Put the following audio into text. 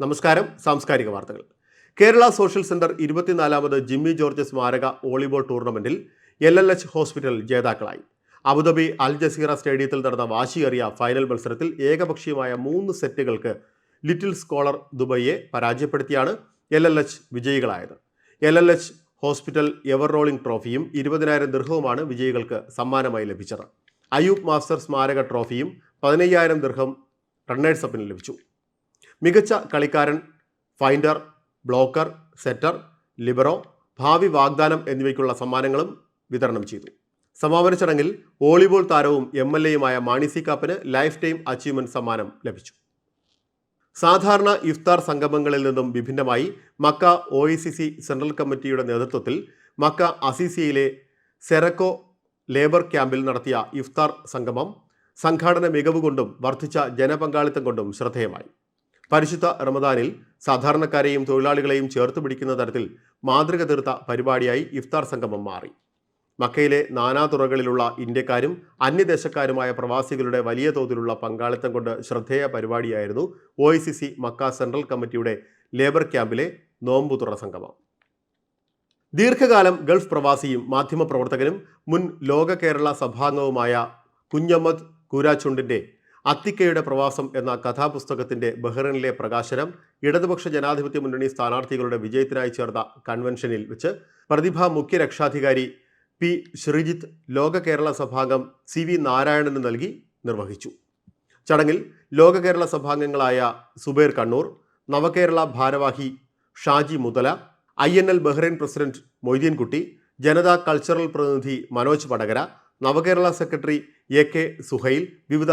നമസ്കാരം സാംസ്കാരിക വാർത്തകൾ. കേരള സോഷ്യൽ സെന്റർ ഇരുപത്തിനാലാമത് ജിമ്മി ജോർജ് സ്മാരക വോളിബോൾ ടൂർണമെന്റിൽ എൽ എൽ എച്ച് ഹോസ്പിറ്റൽ ജേതാക്കളായി. അബുദാബി അൽ ജസീറ സ്റ്റേഡിയത്തിൽ നടന്ന വാശിയേറിയ ഫൈനൽ മത്സരത്തിൽ ഏകപക്ഷീയമായ മൂന്ന് സെറ്റുകൾക്ക് ലിറ്റിൽ സ്കോളർ ദുബൈയെ പരാജയപ്പെടുത്തിയാണ് L L H വിജയികളായത്. L L H hospital ever rolling ട്രോഫിയും ഇരുപതിനായിരം ദീർഘവുമാണ് വിജയികൾക്ക് സമ്മാനമായി ലഭിച്ചത്. അയൂബ് മാസ്റ്റർ സ്മാരക ട്രോഫിയും പതിനയ്യായിരം ദീർഘം റണ്ണേഴ്സപ്പിന് ലഭിച്ചു. മികച്ച കളിക്കാരൻ ഫൈൻഡർ ബ്ലോക്കർ സെറ്റർ ലിബറോ ഭാവി വാഗ്ദാനം എന്നിവയ്ക്കുള്ള സമ്മാനങ്ങളും വിതരണം ചെയ്തു. സമാപന ചടങ്ങിൽ വോളിബോൾ താരവും എം എൽ എയുമായ മാണി സി കാപ്പന് ലൈഫ് ടൈം അച്ചീവ്മെന്റ് സമ്മാനം ലഭിച്ചു. സാധാരണ ഇഫ്താർ സംഗമങ്ങളിൽ നിന്നും വിഭിന്നമായി മക്ക ഒ സെൻട്രൽ കമ്മിറ്റിയുടെ നേതൃത്വത്തിൽ മക്ക അസീസിയയിലെ സെറക്കോ ലേബർ ക്യാമ്പിൽ നടത്തിയ ഇഫ്താർ സംഗമം സംഘാടന മികവ് കൊണ്ടും വർദ്ധിച്ച ജനപങ്കാളിത്തം കൊണ്ടും ശ്രദ്ധേയമായി. പരിശുദ്ധ റമദാനിൽ സാധാരണക്കാരെയും തൊഴിലാളികളെയും ചേർത്ത് പിടിക്കുന്ന തരത്തിൽ മാതൃക തീർത്ത പരിപാടിയായി ഇഫ്താർ സംഗമം മാറി. മക്കയിലെ നാനാതുറകളിലുള്ള ഇന്ത്യക്കാരും അന്യദേശക്കാരുമായ പ്രവാസികളുടെ വലിയ തോതിലുള്ള പങ്കാളിത്തം കൊണ്ട് ശ്രദ്ധേയ പരിപാടിയായിരുന്നു ഒ മക്ക സെൻട്രൽ കമ്മിറ്റിയുടെ ലേബർ ക്യാമ്പിലെ നോമ്പുതുറ സംഗമം. ദീർഘകാലം ഗൾഫ് പ്രവാസിയും മാധ്യമപ്രവർത്തകനും മുൻ ലോക കേരള സഭാംഗവുമായ കുഞ്ഞമ്മദ് കൂരാച്ചുണ്ടിന്റെ അത്തിക്കയുടെ പ്രവാസം എന്ന കഥാപുസ്തകത്തിന്റെ ബഹ്റിനിലെ പ്രകാശനം ഇടതുപക്ഷ ജനാധിപത്യ മുന്നണി സ്ഥാനാർത്ഥികളുടെ വിജയത്തിനായി ചേർന്ന കൺവെൻഷനിൽ വെച്ച് പ്രതിഭ മുഖ്യ രക്ഷാധികാരി പി ശ്രീജിത്ത് ലോക കേരള സഭാംഗം സി വി നാരായണന് നൽകി നിർവഹിച്ചു. ചടങ്ങിൽ ലോക കേരള സഭാംഗങ്ങളായ സുബൈർ കണ്ണൂർ നവകേരള ഭാരവാഹി Shaji Muthala I N L Bahrain president Moideenkutty Janata cultural പ്രതിനിധി Manoj Padakara Navakerala secretary A K Suhail വിവിധ